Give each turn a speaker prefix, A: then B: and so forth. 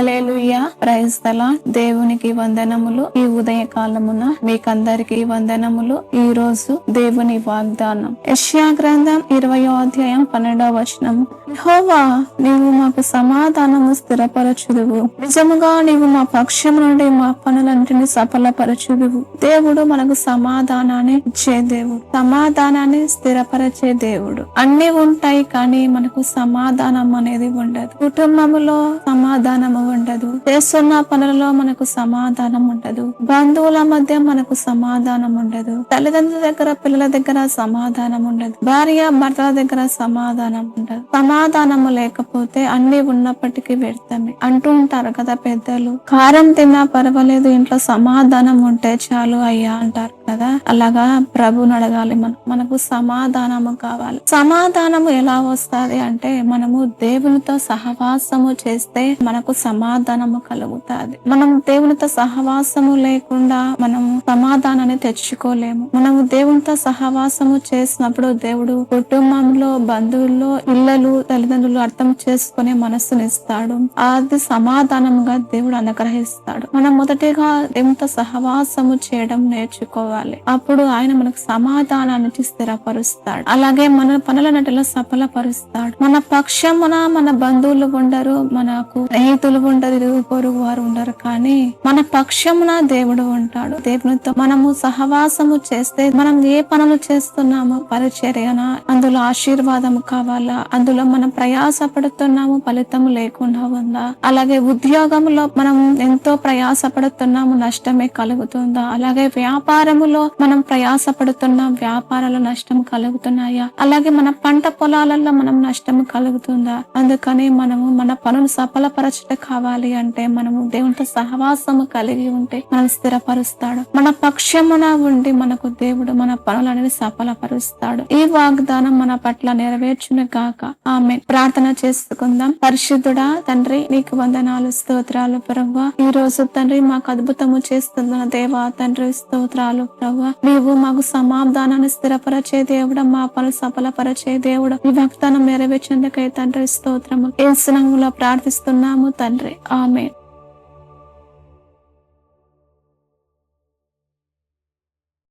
A: Hallelujah praise దేవునికి వందనములు. ఈ ఉదయ కాలమున మీకందరికి వందనములు. ఈ రోజు దేవుని వాగ్దానం. యష్యా గ్రంథం ఇరవయో అధ్యాయం పన్నెండవ వచనము. హోవా నీవు మాకు సమాధానము స్థిరపరచుదువు. నిజముగా నీవు మా పక్షం నుండి మా పనులంటిని సఫలపరచుదువు. దేవుడు మనకు సమాధానాన్ని ఇచ్చే దేవుడు. సమాధానాన్ని స్థిరపరిచే దేవుడు. అన్ని ఉంటాయి కానీ మనకు సమాధానం అనేది ఉండదు. కుటుంబములో సమాధానము ఉండదు. చేస్తున్న పనులలో మనకు సమాధానం ఉండదు. బంధువుల మధ్య మనకు సమాధానం ఉండదు. తల్లిదండ్రుల దగ్గర పిల్లల దగ్గర సమాధానం ఉండదు. భార్య భర్తల దగ్గర సమాధానం ఉండదు. సమాధానము లేకపోతే అన్ని ఉన్నప్పటికీ వ్యర్థమే అంటూ ఉంటారు కదా పెద్దలు. కారం తిన్నా పర్వాలేదు ఇంట్లో సమాధానం ఉంటే చాలు అయ్యా అంటారు. కదా? అలాగా ప్రభుని అడగాలి మనం. మనకు సమాధానము కావాలి. సమాధానము ఎలా వస్తుంది అంటే మనము దేవునితో సహవాసము చేస్తే మనకు సమాధానము కలుగుతాది. మనం దేవునితో సహవాసము లేకుండా మనం సమాధానాన్ని తెచ్చుకోలేము. మనము దేవునితో సహవాసము చేసినప్పుడు దేవుడు కుటుంబంలో బంధువుల్లో పిల్లలు తల్లిదండ్రులు అర్థం చేసుకునే మనస్సునిస్తాడు అది సమాధానముగా దేవుడు అనుగ్రహిస్తాడు. మనం మొదటిగా దేవునితో సహవాసము చేయడం నేర్చుకోవాలి. అప్పుడు ఆయన మనకు సమాధానాన్ని స్థిరపరుస్తాడు. అలాగే మన పనులన్నిటిలో సఫలపరుస్తాడు. మన పక్షమున మన బంధువులు ఉండరు మనకు స్నేహితులు ఉండరు ఇరుగు పొరుగు వారు ఉండరు. కానీ మన పక్షమున దేవుడు ఉంటాడు. దేవునితో మనము సహవాసము చేస్తే మనం ఏ పనులు చేస్తున్నామో పరిచర్యన అందులో ఆశీర్వాదం కావాలా అందులో మనం ప్రయాస పడుతున్నాము ఫలితం లేకుండా ఉందా? అలాగే ఉద్యోగంలో మనం ఎంతో ప్రయాస పడుతున్నాము నష్టమే కలుగుతుందా? అలాగే వ్యాపారము వ్యాపారములో మనం ప్రయాస పడుతున్న వ్యాపారాలు నష్టం కలుగుతున్నాయా? అలాగే మన పంట పొలాలలో మనం నష్టం కలుగుతుందా? అందుకని మనము మన పనులు సఫలపరచట కావాలి అంటే మనము దేవునితో సహవాసము కలిగి ఉంటే మనం స్థిరపరుస్తాడు. మన పక్షమున ఉండి మనకు దేవుడు మన పనులనేవి సఫలపరుస్తాడు. ఈ వాగ్దానం మన పట్ల నెరవేర్చును గాక. ఆమె ప్రార్థన చేసుకుందాం. పరిశుద్ధుడా తండ్రి నీకు వందనాలు స్తోత్రాలు ప్రభు ఈ రోజు తండ్రి మాకు అద్భుతము చేస్తున్న దేవా తండ్రి స్తోత్రాలు ప్రభా నీవు మాకు సమాధానాన్ని స్థిరపరచే దేవుడు మా పనులు సఫలపరచే దేవుడు. ఈ వాగ్దానం నెరవేర్చేందుకై తండ్రి స్తోత్రము. ఏ ప్రార్థిస్తున్నాము తండ్రి. ఆమె